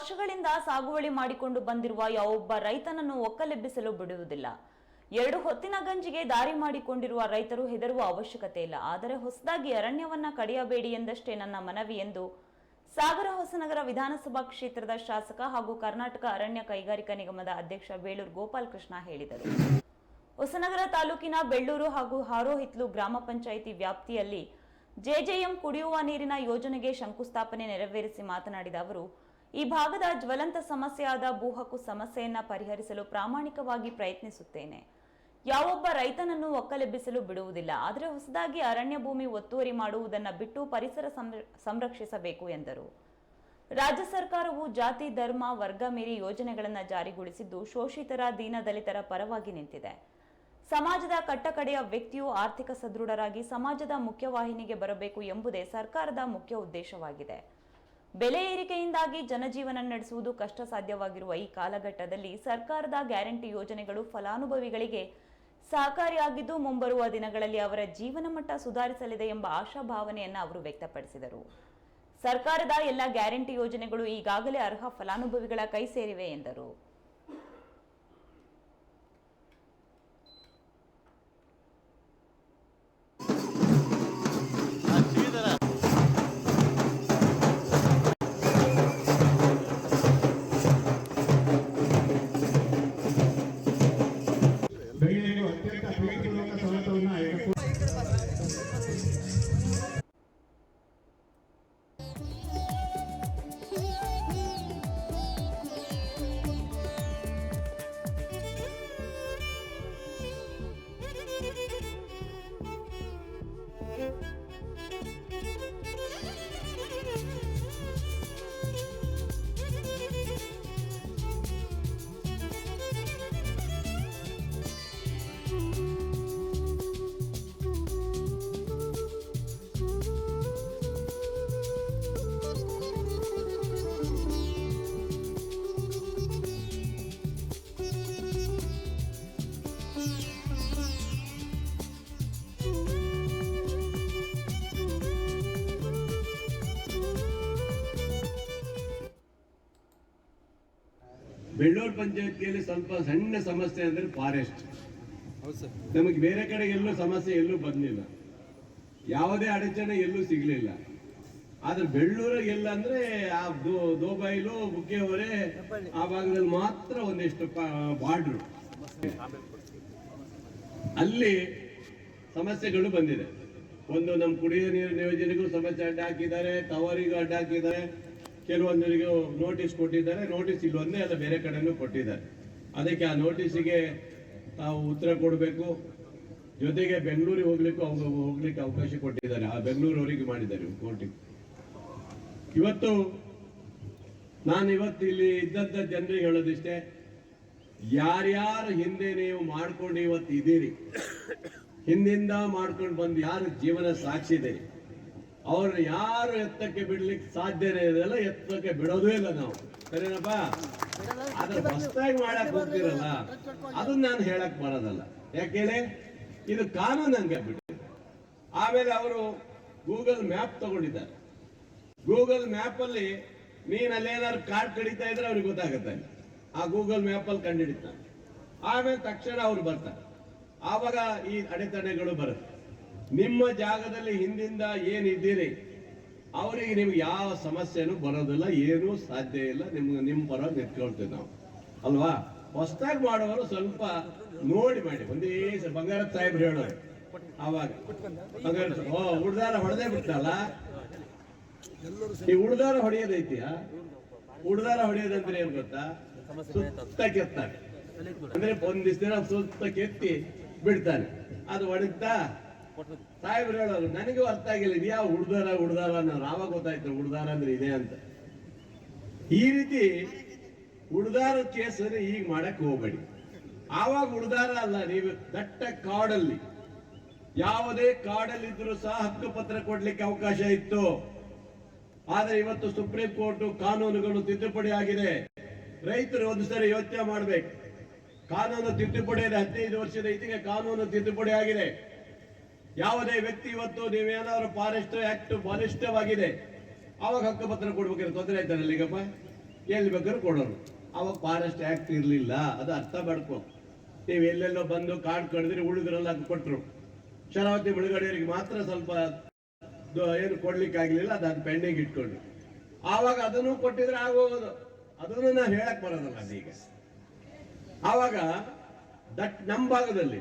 ವರ್ಷಗಳಿಂದ ಸಾಗುವಳಿ ಮಾಡಿಕೊಂಡು ಬಂದಿರುವ ಯಾವೊಬ್ಬ ರೈತನನ್ನು ಒಕ್ಕಲೆಬ್ಬಿಸಲು ಬಿಡುವುದಿಲ್ಲ. ಎರಡು ಹೊತ್ತಿನ ಗಂಜಿಗೆ ದಾರಿ ಮಾಡಿಕೊಂಡಿರುವ ರೈತರು ಹೆದರುವ ಅವಶ್ಯಕತೆ ಇಲ್ಲ. ಆದರೆ ಹೊಸದಾಗಿ ಅರಣ್ಯವನ್ನ ಕಡಿಯಬೇಡಿ ಎಂದಷ್ಟೇ ನನ್ನ ಮನವಿ ಎಂದು ಸಾಗರ ಹೊಸನಗರ ವಿಧಾನಸಭಾ ಕ್ಷೇತ್ರದ ಶಾಸಕ ಹಾಗೂ ಕರ್ನಾಟಕ ಅರಣ್ಯ ಕೈಗಾರಿಕಾ ನಿಗಮದ ಅಧ್ಯಕ್ಷ ಬೇಳೂರು ಗೋಪಾಲ್ ಕೃಷ್ಣ ಹೇಳಿದರು. ಹೊಸನಗರ ತಾಲೂಕಿನ ಬೆಳ್ಳೂರು ಹಾಗೂ ಹಾರೋಹಿತ್ಲು ಗ್ರಾಮ ಪಂಚಾಯಿತಿ ವ್ಯಾಪ್ತಿಯಲ್ಲಿ ಜೆಜೆಎಂ ಕುಡಿಯುವ ನೀರಿನ ಯೋಜನೆಗೆ ಶಂಕುಸ್ಥಾಪನೆ ನೆರವೇರಿಸಿ ಮಾತನಾಡಿದ ಅವರು ಈ ಭಾಗದ ಜ್ವಲಂತ ಸಮಸ್ಯೆಯಾದ ಭೂಹಕ್ಕು ಸಮಸ್ಯೆಯನ್ನ ಪರಿಹರಿಸಲು ಪ್ರಾಮಾಣಿಕವಾಗಿ ಪ್ರಯತ್ನಿಸುತ್ತೇನೆ. ಯಾವೊಬ್ಬ ರೈತನನ್ನು ಒಕ್ಕಲೆಬ್ಬಿಸಲು ಬಿಡುವುದಿಲ್ಲ, ಆದರೆ ಹೊಸದಾಗಿ ಅರಣ್ಯ ಭೂಮಿ ಒತ್ತುವರಿ ಮಾಡುವುದನ್ನು ಬಿಟ್ಟು ಪರಿಸರ ಸಂರಕ್ಷಿಸಬೇಕು ಎಂದರು. ರಾಜ್ಯ ಸರ್ಕಾರವು ಜಾತಿ, ಧರ್ಮ, ವರ್ಗ ಮೀರಿ ಯೋಜನೆಗಳನ್ನು ಜಾರಿಗೊಳಿಸಿದ್ದು ಶೋಷಿತರ, ದೀನದಲಿತರ ಪರವಾಗಿ ನಿಂತಿದೆ. ಸಮಾಜದ ಕಟ್ಟಕಡೆಯ ವ್ಯಕ್ತಿಯು ಆರ್ಥಿಕ ಸದೃಢರಾಗಿ ಸಮಾಜದ ಮುಖ್ಯವಾಹಿನಿಗೆ ಬರಬೇಕು ಎಂಬುದೇ ಸರ್ಕಾರದ ಮುಖ್ಯ ಉದ್ದೇಶವಾಗಿದೆ. ಬೆಲೆ ಏರಿಕೆಯಿಂದಾಗಿ ಜನಜೀವನ ನಡೆಸುವುದು ಕಷ್ಟ ಸಾಧ್ಯವಾಗಿರುವ ಈ ಕಾಲಘಟ್ಟದಲ್ಲಿ ಸರ್ಕಾರದ ಗ್ಯಾರಂಟಿ ಯೋಜನೆಗಳು ಫಲಾನುಭವಿಗಳಿಗೆ ಸಹಕಾರಿಯಾಗಿದ್ದು ಮುಂಬರುವ ದಿನಗಳಲ್ಲಿ ಅವರ ಜೀವನ ಮಟ್ಟ ಸುಧಾರಿಸಲಿದೆ ಎಂಬ ಆಶಾಭಾವನೆಯನ್ನು ಅವರು ವ್ಯಕ್ತಪಡಿಸಿದರು. ಸರ್ಕಾರದ ಎಲ್ಲ ಗ್ಯಾರಂಟಿ ಯೋಜನೆಗಳು ಈಗಾಗಲೇ ಅರ್ಹ ಫಲಾನುಭವಿಗಳ ಕೈ ಸೇರಿವೆ ಎಂದರು. ಬೆಳ್ಳೂರು ಪಂಚಾಯತಿಯಲ್ಲಿ ಸ್ವಲ್ಪ ಸಣ್ಣ ಸಮಸ್ಯೆ ಅಂದ್ರೆ ಫಾರೆಸ್ಟ್ ನಮಗೆ ಬೇರೆ ಕಡೆ ಎಲ್ಲೂ ಸಮಸ್ಯೆ ಎಲ್ಲೂ ಬಂದಿಲ್ಲ. ಯಾವುದೇ ಅಡಚಣೆ ಎಲ್ಲೂ ಸಿಗ್ಲಿಲ್ಲ. ಆದ್ರೆ ಬೆಳ್ಳೂರ ಎಲ್ಲ ಅಂದ್ರೆ ಆ ದೋಬೈಲು ಬುಕ್ಕೆಹೊರೆ ಆ ಭಾಗದಲ್ಲಿ ಮಾತ್ರ ಒಂದಿಷ್ಟು ಬಾರ್ಡ್ರು ಅಲ್ಲಿ ಸಮಸ್ಯೆಗಳು ಬಂದಿದೆ. ಒಂದು ನಮ್ಮ ಕುಡಿಯುವ ನೀರು ಯೋಜನೆಗೂ ಸಮಸ್ಯೆ ಅಡ್ಡ ಹಾಕಿದ್ದಾರೆ ಟವರಿಗೂ ಅಡ್ಡ ಹಾಕಿದ್ದಾರೆ. ಕೆಲವೊಂದರಿಗೆ ನೋಟಿಸ್ ಕೊಟ್ಟಿದ್ದಾರೆ ನೋಟಿಸ್ ಇಲ್ಲೊಂದೇ ಅಲ್ಲ ಬೇರೆ ಕಡೆನೂ ಕೊಟ್ಟಿದ್ದಾರೆ. ಅದಕ್ಕೆ ಆ ನೋಟಿಸಿಗೆ ತಾವು ಉತ್ತರ ಕೊಡಬೇಕು. ಜೊತೆಗೆ ಬೆಂಗಳೂರಿಗೆ ಹೋಗ್ಲಿಕ್ಕೂ ಅವ್ರು ಹೋಗ್ಲಿಕ್ಕೆ ಅವಕಾಶ ಕೊಟ್ಟಿದ್ದಾರೆ. ಆ ಬೆಂಗಳೂರವರಿಗೆ ಮಾಡಿದ್ದಾರೆ ಕೋರ್ಟಿಗೆ ಇವತ್ತು ನಾನು ಇವತ್ತು ಇಲ್ಲಿ ಇದ್ದಂಥ ಜನರಿಗೆ ಹೇಳೋದಿಷ್ಟೇ, ಯಾರ್ಯಾರು ಹಿಂದೆ ನೀವು ಮಾಡ್ಕೊಂಡು ಇವತ್ತು ಇದ್ದೀರಿ, ಹಿಂದಿಂದ ಮಾಡ್ಕೊಂಡು ಬಂದು ಯಾರು ಜೀವನ ಸಾಕ್ಷಿದೆ ಅವ್ರನ್ನ ಯಾರು ಎತ್ತಕ್ಕೆ ಬಿಡ್ಲಿಕ್ಕೆ ಸಾಧ್ಯನೇ ಇದೆಲ್ಲ ಎತ್ತಕ್ಕೆ ಬಿಡೋದೇ ಇಲ್ಲ ನಾವು. ಸರಿನಪ್ಪ? ಅದ್ರ ಹೊಸದಾಗಿ ಮಾಡಕ್ ಹೋಗ್ತಿರಲ್ಲ ಅದನ್ನ ನಾನು ಹೇಳಕ್ ಬರೋದಲ್ಲ. ಯಾಕೇಳಿ ಇದು ಕಾನೂನು ಹಂಗೆ ಬಿಟ್ಟು ಆಮೇಲೆ ಅವರು ಗೂಗಲ್ ಮ್ಯಾಪ್ ತಗೊಂಡಿದ್ದಾರೆ. ಗೂಗಲ್ ಮ್ಯಾಪ್ ಅಲ್ಲಿ ನೀನ್ ಅಲ್ಲೇನಾದ್ರು ಕಾರ್ಡ್ ಕಡಿತಾ ಇದ್ರೆ ಅವ್ರಿಗೆ ಗೊತ್ತಾಗುತ್ತೆ. ಆ ಗೂಗಲ್ ಮ್ಯಾಪ್ ಅಲ್ಲಿ ಕಂಡುಹಿಡಿತಾನೆ ಆಮೇಲೆ ತಕ್ಷಣ ಅವ್ರು ಬರ್ತಾರೆ. ಆವಾಗ ಈ ಅಡೆತಡೆಗಳು ಬರುತ್ತೆ. ನಿಮ್ಮ ಜಾಗದಲ್ಲಿ ಹಿಂದಿಂದ ಏನಿದ್ದೀರಿ, ಅವರಿಗೆ ನಿಮ್ಗೆ ಯಾವ ಸಮಸ್ಯೆನೂ ಬರೋದಿಲ್ಲ, ಏನೂ ಸಾಧ್ಯ ಇಲ್ಲ, ನಿಮ್ಗೆ ನಿಮ್ಮ ಪರವಾಗಿ ನಿಂತ್ಕೊಳ್ತೀವಿ ನಾವು. ಅಲ್ವಾ? ಹೊಸದಾಗಿ ಮಾಡೋರು ಸ್ವಲ್ಪ ನೋಡಿ ಮಾಡಿ, ಒಂದೇ ಬಂಗಾರ ಸಾಹೇಬ್ರು ಹೇಳೋರು. ಆವಾಗ. ಬಂಗಾರ ಓ, ಉಡ್ದಾರ ಹೊಡೆದೇ ಬಿಡ್ತಲ್ಲ ಈ ಉಡ್ದಾರ ಹೊಡೆಯೋದೈತಿಯ ಉಡ್ದಾರ ಹೊಡೆಯೋದಂದ್ರೆ ಏನ್ ಗೊತ್ತಾ? ಸುತ್ತ ಕೆತ್ತಾರೆ. ಅಂದ್ರೆ ಒಂದಿಷ್ಟು ದಿನ ಸುತ್ತ ಕೆತ್ತಿ ಬಿಡ್ತಾನೆ. ಅದು ಹೊಡಿತಾ ಸಾಹೇಬ್ರು ಹೇಳೋರು ನನಗೂ ಅರ್ಥ ಆಗಿಲ್ಲ, ಇದು ಯಾವ ಹುಡ್ದಾರ ಹುಡ್ದಾರ ಅನ್ನೋರು ಆವಾಗ ಗೊತ್ತಾಯ್ತು ಹುಡ್ದಾರ ಅಂದ್ರೆ ಇದೆ ಅಂತ. ಈ ರೀತಿ ಹುಡ್ದಾರ ಕೇಸ್ ಈಗ ಮಾಡಕ್ ಹೋಗ್ಬೇಡಿ. ಆವಾಗ ಹುಡ್ದಾರ ಅಲ್ಲ, ನೀವು ದಟ್ಟ ಕಾಡಲ್ಲಿ, ಯಾವುದೇ ಕಾಡಲ್ಲಿ ಇದ್ರೂ ಸಹ ಹಕ್ಕು ಪತ್ರ ಕೊಡ್ಲಿಕ್ಕೆ ಅವಕಾಶ ಇತ್ತು. ಆದ್ರೆ ಇವತ್ತು ಸುಪ್ರೀಂ ಕೋರ್ಟ್ ಕಾನೂನುಗಳು ತಿದ್ದುಪಡಿ ಆಗಿದೆ. ರೈತರು ಒಂದು ಸರಿ ಯೋಚನೆ ಮಾಡ್ಬೇಕು. ಕಾನೂನು ತಿದ್ದುಪಡಿ ಇದೆ ಹದಿನೈದು ವರ್ಷದ ಇತಿಗೆ ಕಾನೂನು ತಿದ್ದುಪಡಿ ಆಗಿದೆ. ಯಾವುದೇ ವ್ಯಕ್ತಿ ಇವತ್ತು ನೀವೇನಾದ್ರು ಫಾರೆಸ್ಟ್ ಆಕ್ಟ್ ಬಲಿಷ್ಠವಾಗಿದೆ, ಅವಾಗ ಹಕ್ಕುಪತ್ರ ಕೊಡ್ಬೇಕಾದ್ರೆ ತೊಂದರೆ ಆಯ್ತಾರಲ್ಲ ಈಗಪ್ಪ ಎಲ್ಲಿ ಬೇಕಾದ್ರೂ ಕೊಡೋರು. ಅವಾಗ ಫಾರೆಸ್ಟ್ ಆಕ್ಟ್ ಇರಲಿಲ್ಲ, ಅದು ಅರ್ಥ ಮಾಡ್ಕೊ. ನೀವು ಎಲ್ಲೆಲ್ಲೋ ಬಂದು ಕಾಡು ಕಡಿದ್ರೆ, ಉಳಿದ್ರಲ್ಲ ಅದು ಕೊಟ್ಟರು ಶರಾವತಿ ಬಿಡುಗಡೆಯವರಿಗೆ ಮಾತ್ರ ಸ್ವಲ್ಪ ಏನು ಕೊಡ್ಲಿಕ್ಕೆ ಆಗಲಿಲ್ಲ ಅದನ್ನು ಪೆಂಡಿಂಗ್ ಇಟ್ಕೊಂಡು. ಆವಾಗ ಅದನ್ನು ಕೊಟ್ಟಿದ್ರೆ ಆಗೋದು ಅದನ್ನು ನಾವು ಹೇಳಕ್ ಬರೋದಲ್ಲ ಅದೀಗ. ಆವಾಗ ದಟ್ ನಮ್ಮ ಭಾಗದಲ್ಲಿ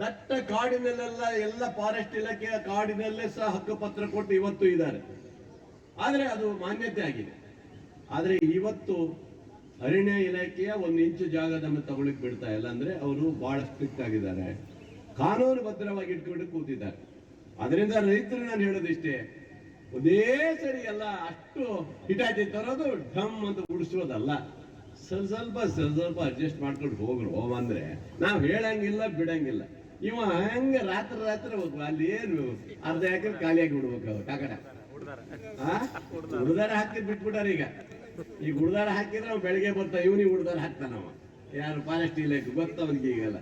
ದಟ್ಟ ಕಾಡಿನಲ್ಲೆಲ್ಲ ಎಲ್ಲ ಫಾರೆಸ್ಟ್ ಇಲಾಖೆಯ ಕಾಡಿನಲ್ಲೇ ಸಹ ಹಕ್ಕುಪತ್ರ ಕೊಟ್ಟು ಇವತ್ತು ಇದ್ದಾರೆ. ಆದರೆ ಅದು ಮಾನ್ಯತೆ ಆಗಿದೆ. ಆದರೆ ಇವತ್ತು ಅರಣ್ಯ ಇಲಾಖೆಯ ಒಂದು ಇಂಚು ಜಾಗ ನಮ್ಮ ತಗೊಳ್ಳಿಕ್ ಬಿಡ್ತಾ ಇಲ್ಲ ಅಂದ್ರೆ ಅವರು ಬಹಳ ಸ್ಟ್ರಿಕ್ಟ್ ಆಗಿದ್ದಾರೆ. ಕಾನೂನು ಭದ್ರವಾಗಿ ಇಟ್ಕೊಂಡು ಕೂತಿದ್ದಾರೆ. ಅದರಿಂದ ರೈತರು ನಾನು ಹೇಳೋದಿಷ್ಟೇ ಒಂದೇ ಸರಿ ಎಲ್ಲ ಅಷ್ಟು ಹಿಟಾಚಿ ತರೋದು ಢಮ್ ಅಂತ ಉಡಿಸೋದಲ್ಲ. ಸ್ವಲ್ಪ ಸ್ವಲ್ಪ ಸ್ವಲ್ಪ ಅಡ್ಜಸ್ಟ್ ಮಾಡ್ಕೊಂಡು ಹೋಗ್ರು ಹೋಗಂದ್ರೆ ನಾವು ಹೇಳಂಗಿಲ್ಲ, ಬಿಡಂಗಿಲ್ಲ. ಇವ ಹಂಗ ರಾತ್ರಿ ರಾತ್ರಿ ಹೋಗ್ಬೇಕು ಅಲ್ಲಿ ಏನು? ಅರ್ಧ ಎಕರೆ ಖಾಲಿಯಾಗಿ ಬಿಡ್ಬೇಕು ಅವ್ರು, ಕಾಕಡ. ಹುಡುದಾರ ಹಾಕಿ ಬಿಟ್ಬಿಟ್ಟಾರ ಈಗ. ಈಗ ಹುಡುದಾರ ಹಾಕಿದ್ರೆ ಅವ್ ಬೆಳಿಗ್ಗೆ ಬರ್ತಾ ಇವನಿಗೆ ಹುಡುದಾರ ಹಾಕ್ತಾನವ ಯಾರು ಫಾರೆಸ್ಟ್ ಇಲಾಖೆ ಗೊತ್ತ ಅವನಿಗೆ ಈಗೆಲ್ಲ.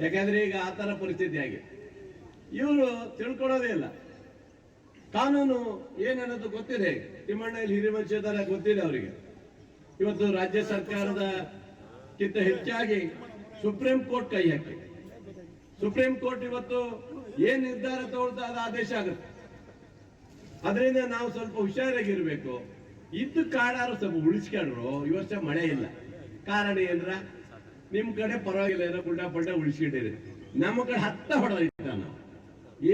ಯಾಕಂದ್ರೆ ಈಗ ಆ ತರ ಪರಿಸ್ಥಿತಿ ಆಗಿ ಇವರು ತಿಳ್ಕೊಳೋದೇ ಇಲ್ಲ. ಕಾನೂನು ಏನನ್ನೋದು ಗೊತ್ತಿದೆ. ತಿಮ್ಮಣ್ಣ ಇಲ್ಲಿ ಹಿರಿಮಂಚಿದಾರ ಗೊತ್ತಿದೆ ಅವರಿಗೆ. ಇವತ್ತು ರಾಜ್ಯ ಸರ್ಕಾರದ ಕಿಂತ ಹೆಚ್ಚಾಗಿ ಸುಪ್ರೀಂ ಕೋರ್ಟ್ ಕೈ ಹಾಕಿ. ಸುಪ್ರೀಂ ಕೋರ್ಟ್ ಇವತ್ತು ಏನ್ ನಿರ್ಧಾರ ತಗೊಳ್ತಾ ಅದು ಆದೇಶ ಆಗುತ್ತೆ. ಅದರಿಂದ ನಾವು ಸ್ವಲ್ಪ ಹುಷಾರಾಗಿರ್ಬೇಕು. ಇದ್ದು ಕಾಡಾರು ಸ್ವಲ್ಪ ಉಳಿಸ್ಕೊಂಡ್ರು, ಈ ವರ್ಷ ಮಳೆ ಇಲ್ಲ. ಕಾರಣ ಏನ್ರ? ನಿಮ್ ಕಡೆ ಪರವಾಗಿಲ್ಲ, ಏನೋ ಗುಡ್ಡ ಪಡ್ಡ ಉಳಿಸ್ಕೊಂಡಿರಿ. ನಮ್ಮ ಕಡೆ ಹತ್ತ ನಾವು.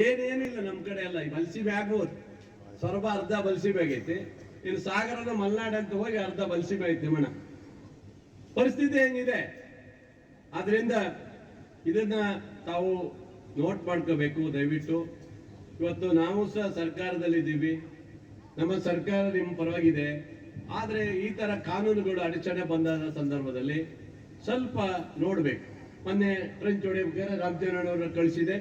ಏನೇನಿಲ್ಲ ನಮ್ ಕಡೆ ಎಲ್ಲ ಬಲ್ಸಿ ಆಗ್ಬೋದು ಸೊರಬ ಅರ್ಧ ಬಲ್ಸಿ ಆಗೈತಿ ಇನ್ನು ಸಾಗರದ ಮಲ್ನಾಡ್ ಅಂತ ಹೋಗಿ ಅರ್ಧ ಬಲ್ಸಿ ಐತಿ ಮಣ ಪರಿಸ್ಥಿತಿ ಹೆಂಗಿದೆ? ಆದ್ರಿಂದ ಇದನ್ನ ತಾವು ನೋಟ್ ಮಾಡ್ಕೋಬೇಕು, ದಯವಿಟ್ಟು. ಇವತ್ತು ನಾವು ಸಹ ಸರ್ಕಾರದಲ್ಲಿದ್ದೀವಿ. ನಮ್ಮ ಸರ್ಕಾರ ನಿಮ್ಮ ಪರವಾಗಿದೆ. ಆದರೆ ಈ ಥರ ಕಾನೂನುಗಳು ಅಡಚಣೆ ಬಂದ ಸಂದರ್ಭದಲ್ಲಿ ಸ್ವಲ್ಪ ನೋಡಬೇಕು. ಮೊನ್ನೆ ಫ್ರೆಂಚ್ ಹೊಡಿಬೇಕಾದ್ರೆ ರಾಮಚಂದ್ರನವ್ರನ್ನ ಕಳಿಸಿದೆ.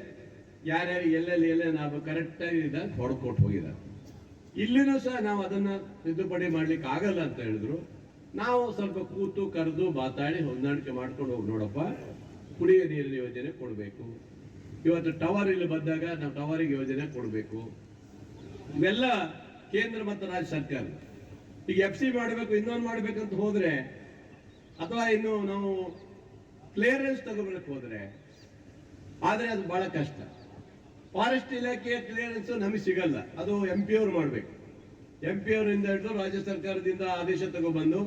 ಯಾರ್ಯಾರು ಎಲ್ಲೆಲ್ಲಿ ಎಲ್ಲ ನಾವು ಕರೆಕ್ಟಾಗಿ ಇದ್ದಾಗ ಹೊಡ್ಕೊಟ್ಟು ಹೋಗಿದ್ದಾರೆ. ಇಲ್ಲಿನೂ ಸಹ ನಾವು ಅದನ್ನ ತಿದ್ದುಪಡಿ ಮಾಡ್ಲಿಕ್ಕೆ ಆಗಲ್ಲ ಅಂತ ಹೇಳಿದ್ರು. ನಾವು ಸ್ವಲ್ಪ ಕೂತು ಕರೆದು ಮಾತಾಡಿ ಹೊಂದಾಣಿಕೆ ಮಾಡ್ಕೊಂಡು ಹೋಗಿ ನೋಡಪ್ಪ. ಕುಡಿಯೋ ನೀರಿನ ಯೋಜನೆ ಕೊಡಬೇಕು. ಇವತ್ತು ಟವರ್ ಇಲ್ಲಿ ಬಂದಾಗ ನಾವು ಟವರಿಗೆ ಯೋಜನೆ ಕೊಡಬೇಕು. ಇವೆಲ್ಲ ಕೇಂದ್ರ ಮತ್ತು ರಾಜ್ಯ ಸರ್ಕಾರ. ಈಗ ಎಫ್ ಸಿ ಮಾಡಬೇಕು, ಇನ್ನೊಂದು ಮಾಡಬೇಕಂತ ಹೋದರೆ, ಅಥವಾ ಇನ್ನು ನಾವು ಕ್ಲಿಯರೆನ್ಸ್ ತಗೋಬೇಕು ಹೋದ್ರೆ, ಆದ್ರೆ ಅದು ಬಹಳ ಕಷ್ಟ. ಫಾರೆಸ್ಟ್ ಇಲಾಖೆಯ ಕ್ಲಿಯರೆನ್ಸ್ ನಮಗೆ ಸಿಗಲ್ಲ. ಅದು ಎಂ ಪಿ ಅವ್ರು ಮಾಡಬೇಕು. ಎಂ ಪಿ ಅವರಿಂದ ಹಿಡಿದು ರಾಜ್ಯ ಸರ್ಕಾರದಿಂದ ಆದೇಶ ತಗೊಬಂದು,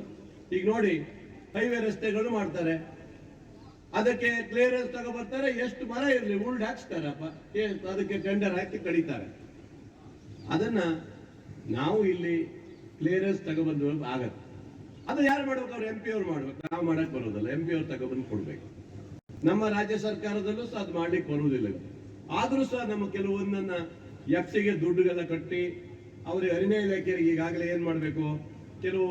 ಈಗ ನೋಡಿ ಹೈವೇ ರಸ್ತೆಗಳು ಮಾಡ್ತಾರೆ. ಅದಕ್ಕೆ ಕ್ಲಿಯರೆನ್ಸ್ ತಗೊಬರ್ತಾರೆ, ಎಷ್ಟು ಮರ ಇರಲಿ ಉಲ್ಡ್ ಹಾಕ್ಸ್ತಾರಪ್ಪ. ಅದಕ್ಕೆ ಟೆಂಡರ್ ಹಾಕಿ ಕಡಿತಾರೆ. ಅದನ್ನ ನಾವು ಇಲ್ಲಿ ಕ್ಲಿಯರೆನ್ಸ್ ತಗೊಬಂದು ಆಗತ್ತೆ. ಅದು ಯಾರು ಮಾಡ್ಬೇಕು? ಅವ್ರು ಎಂ ಪಿ ಅವ್ರು ಮಾಡ್ಬೇಕು. ನಾವು ಮಾಡಕ್ ಬರೋದಲ್ಲ. ಎಂ ಪಿ ಅವ್ರು ತಗೊಬಂದು ಕೊಡ್ಬೇಕು. ನಮ್ಮ ರಾಜ್ಯ ಸರ್ಕಾರದಲ್ಲೂ ಸಹ ಅದು ಮಾಡ್ಲಿಕ್ಕೆ ಬರುವುದಿಲ್ಲ ಆದ್ರೂ ಸಹ ನಮ್ಮ ಕೆಲವೊಂದನ್ನ ಎಫ್ ಸಿಗೆ ದುಡ್ಡುಗೆಲ್ಲ ಕಟ್ಟಿ, ಅವ್ರಿಗೆ ಅರಣ್ಯ ಇಲಾಖೆಗೆ ಈಗಾಗಲೇ ಏನ್ ಮಾಡ್ಬೇಕು? ಕೆಲವು